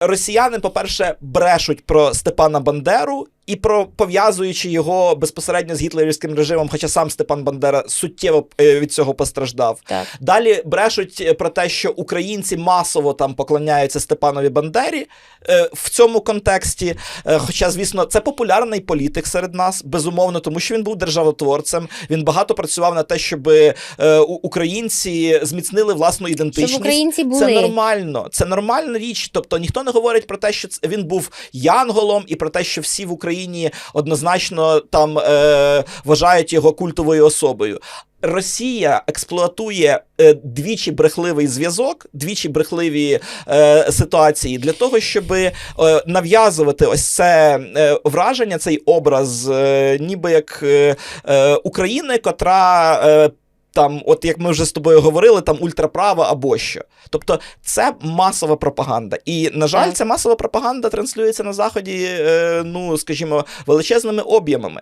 Росіяни, по-перше, брешуть про Степана Бандеру і про пов'язуючи його безпосередньо з гітлерівським режимом, хоча сам Степан Бандера суттєво е, від цього постраждав. Так. Далі брешуть е, про те, що українці масово там поклоняються Степанові Бандері е, в цьому контексті. Хоча, звісно, це популярний політик серед нас, безумовно, тому що він був державотворцем. Він багато працював на те, щоб українці зміцнили власну ідентичність. Щоб українці були. Це нормально, це нормальна річ. Тобто ніхто не говорить про те, що він був янголом, і про те, що всі в Україні однозначно там е, вважають його культовою особою. Росія експлуатує е, двічі брехливий зв'язок, двічі брехливі е, ситуації для того, щоб е, нав'язувати ось це е, враження, цей образ, е, ніби як е, е, України, котра. Е, там, от як ми вже з тобою говорили, там ультраправа або що. Тобто це масова пропаганда. І, на жаль, ця масова пропаганда транслюється на заході, е, ну скажімо, величезними об'ємами.